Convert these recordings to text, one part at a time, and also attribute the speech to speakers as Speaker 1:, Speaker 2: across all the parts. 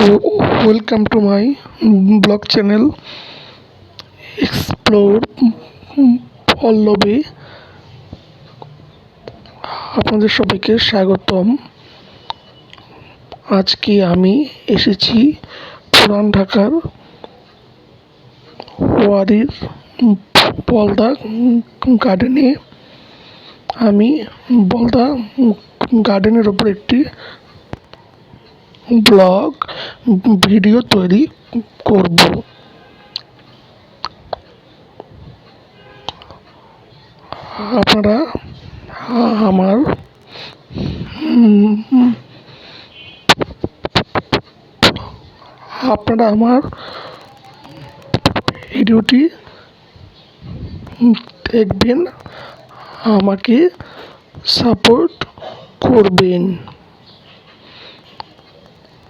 Speaker 1: Welcome to my blog channel explore Pallavi আপনাদের সবাইকে স্বাগতম। আজকে আমি এসেছি পুরান ঢাকার ওয়ারির বলদা গার্ডেনে। আমি বলদা গার্ডেনের ওপর একটি ব্লগ ভিডিও তৈরি করব। আপনারা আমার আপনারা আমার ভিডিওটি দেখবেন আমাকে সাপোর্ট করবেন।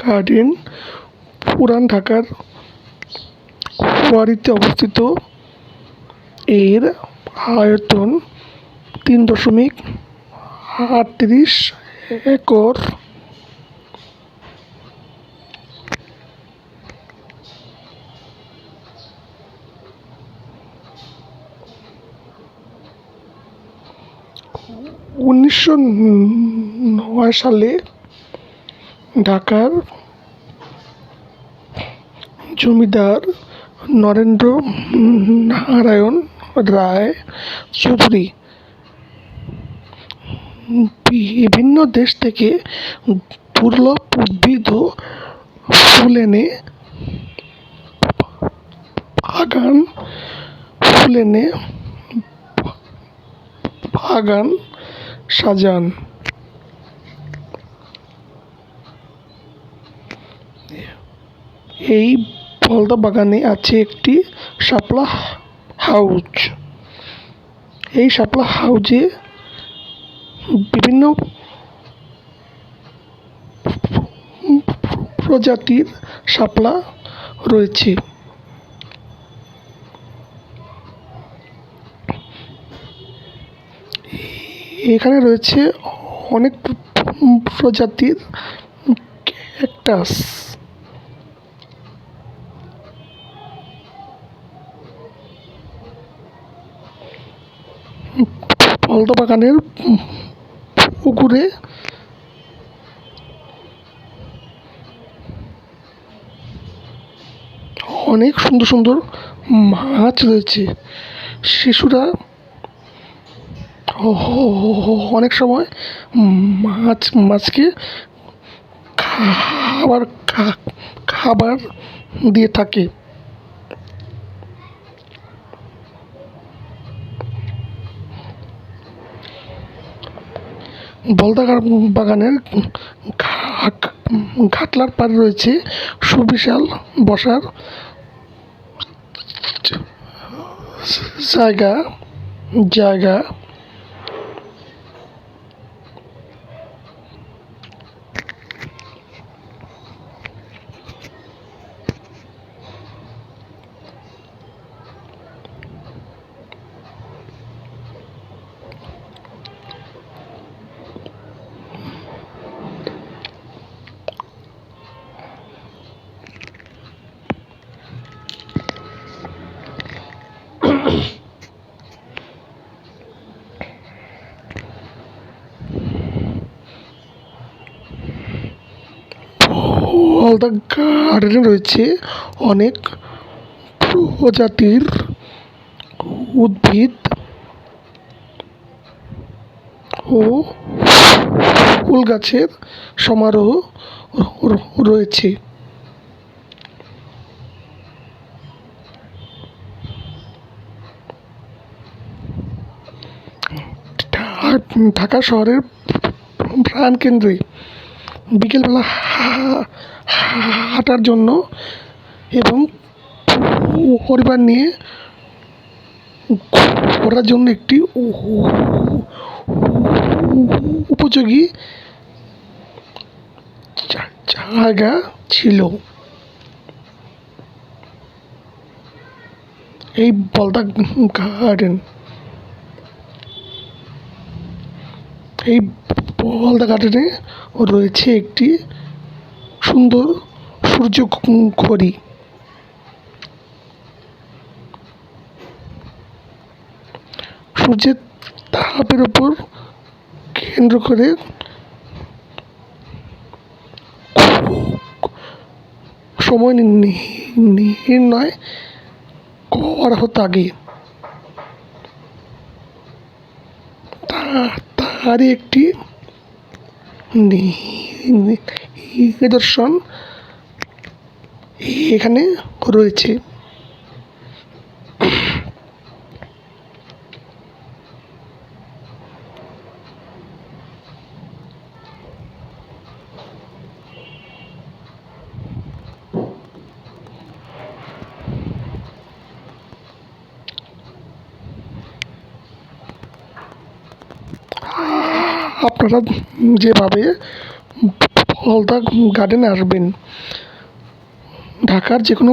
Speaker 1: গার্ডেন পুরান ঢাকার ওয়ারিতে অবস্থিত এর আয়তন তিন দশমিক আটত্রিশ একর। উনিশশো নয় সালে ঢাকার জমিদার নরেন্দ্র নারায়ণ রায় চৌধুরী। বিভিন্ন দেশ থেকে দুর্লভ উদ্ভিদ ও ফুল এনে বাগান, ফুল এনে বাগান সাজান। এই ফলদা বাগানে আছে একটি শাপলা হাউজ। এই শাপলা হাউজে বিভিন্ন প্রজাতির শাপলা রয়েছে। এখানে রয়েছে অনেক প্রজাতির ক্যাকটাস। ফলদা বাগানের পুকুরে অনেক সুন্দর সুন্দর মাছ রয়েছে। শিশুরা অনেক সময় মাছ, মাছকে খাবার খাবার দিয়ে থাকে। বলদাগার বাগানের ঘাটলার পাড়ে রয়েছে সুবিশাল বসার জায়গা জায়গা অল দ্য গার্ডেনে রয়েছে অনেক প্রজাতির উদ্ভিদ ও ফুল গাছের সমারোহ রয়েছে। ঢাকা শহরের প্রাণকেন্দ্রে বিকেলবেলা হাঁটার জন্য এবং পরিবার নিয়ে ঘোরার জন্য একটি উপযোগী জায়গা ছিল। এই বলদা গার্ডেন। এই বলদা গার্ডেনে রয়েছে একটি সুন্দর সূর্য ঘড়ি সূর্যের তাপের উপর কেন্দ্র করে সময় নির্ণয় করা হতো আগে। তারই একটি নিদর্শন এখানে রয়েছে। আপনারা যেভাবে ফলদা গার্ডেনে আসবেন, ঢাকার যে কোনো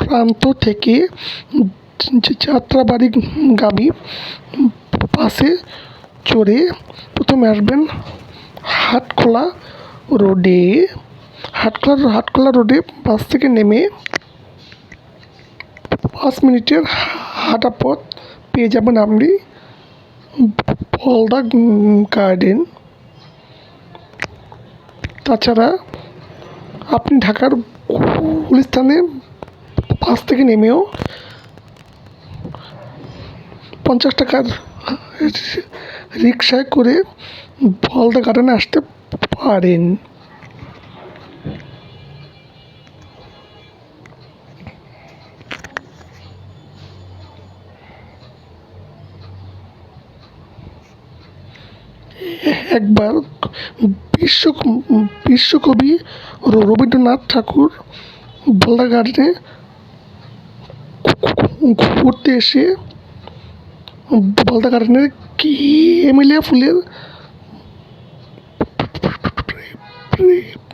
Speaker 1: প্রান্ত থেকে যাত্রাবাড়ি গামী বাসে চড়ে প্রথমে আসবেন হাটখোলা রোডে। হাটখোলা হাটখোলা রোডে বাস থেকে নেমে পাঁচ মিনিটের হাঁটা পথ পেয়ে যাবেন আপনি। ফলদা গার্ডেন তাছাড়া আপনি ঢাকার গুলিস্তানে পাঁচ থেকে নেমেও পঞ্চাশ টাকার রিক্সায় করে ফলদা গার্ডেনে আসতে পারেন। একবার বিশ্ব বিশ্বকবি রবীন্দ্রনাথ ঠাকুর বলদা গার্ডেনে ঘুরতে এসে বলদা গার্ডেনের এমএলএ ফুলের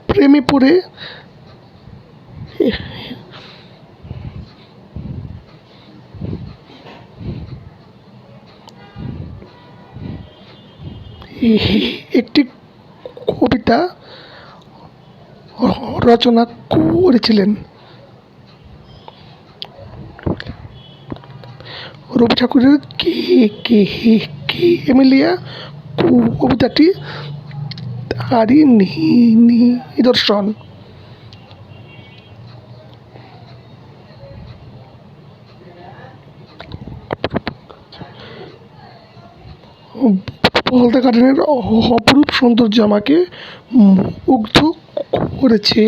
Speaker 1: প্রেমে পড়ে একটি কবিতা রচনা করেছিলেন। রবি ঠাকুরের কে কে কে এমিলিয়া কবিতাটি তারই নিদর্শন। বলদা গার্ডেনের অপরূপ সৌন্দর্য আমাকে মুগ্ধ করেছে।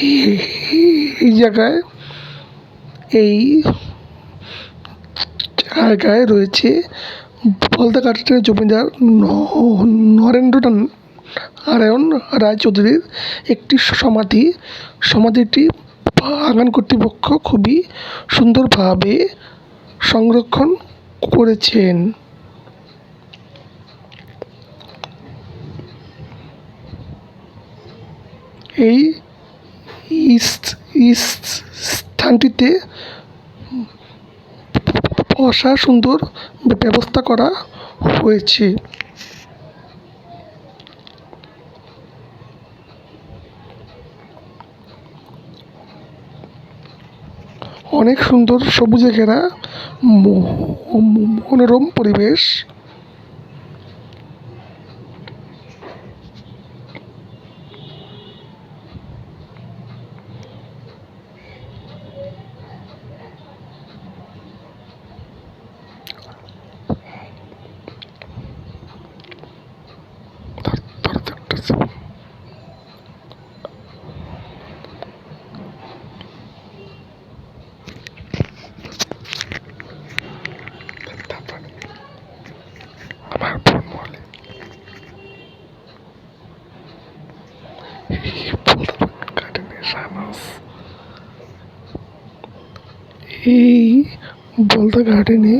Speaker 1: এই জায়গায় এই জায়গায় রয়েছে বলদা গার্ডেনের জমিদার নরেন্দ্র নারায়ণ রায়চৌধুরীর একটি সমাধি। সমাধিটি বাগান কর্তৃপক্ষ খুবই সুন্দরভাবে সংরক্ষণ করেছেন। এই স্থানটিতে বসার সুন্দর ব্যবস্থা করা হয়েছে। অনেক সুন্দর সবুজে ঘেরা মনোরম পরিবেশ ধর- ধর- ধরতেছে। তারপরে আমার বোন বলে এই গার্ডেনের সানাস এই বলদা গার্ডেনে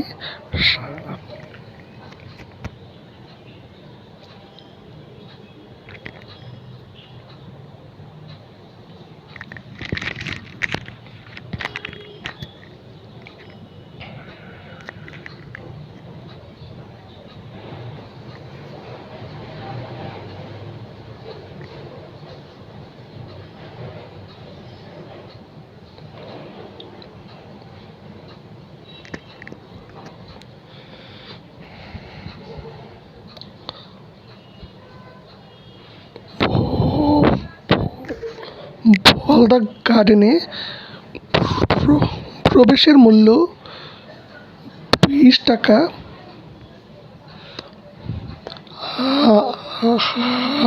Speaker 1: বলদা গার্ডেনে প্র- প্রবেশের মূল্য বিশ টাকা।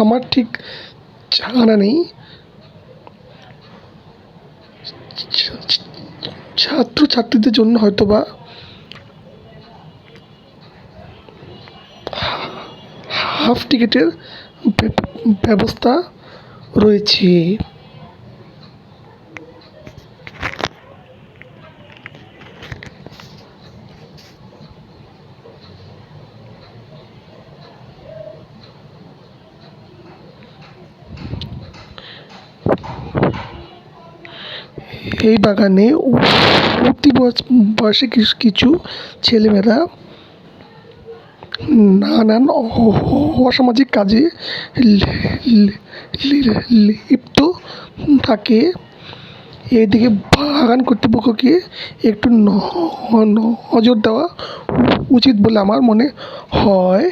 Speaker 1: আমার ঠিক জানা নেই। ছাত্র ছাত্রীদের জন্য হয়তো বা হাফ টিকিটের ব্যবস্থা রয়েছে। এই বাগানে প্রতি বয়স- কিছু ছেলেমেয়েরা নানান অসামাজিক কাজে লিপ্ত থাকে। এদিকে বাগান কর্তৃপক্ষকে একটু নজর দেওয়া উচিত বলে আমার মনে হয়।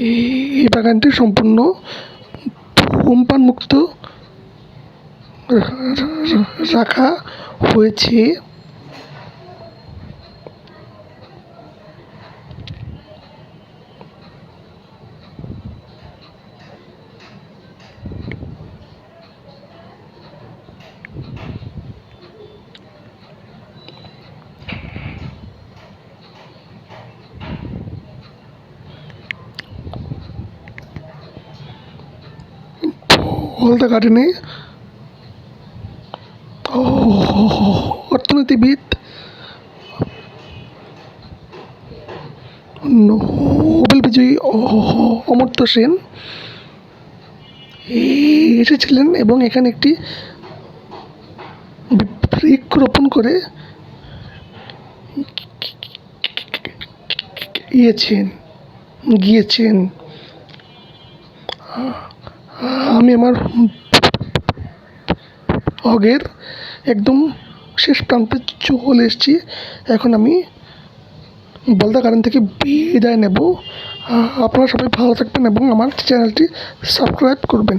Speaker 1: এই- বাগানটি সম্পূর্ণ ধূমপান মুক্ত রা- রা- রাখা হয়েছে। হলদা গার্ডেনে অর্থনীতিবিদ নোবেল বিজয়ী অমর্ত্য সেন এসেছিলেন এবং এখানে একটি বৃক্ষরোপণ করে গিয়েছেন গিয়েছেন। আমি আমার অগের একদম শেষ প্রান্তে চলে এসেছি। এখন আমি বলদা গার্ডেন থেকে বিদায় নেব। আপনারা সবাই ভালো থাকবেন এবং আমার চ্যানেলটি সাবস্ক্রাইব করবেন।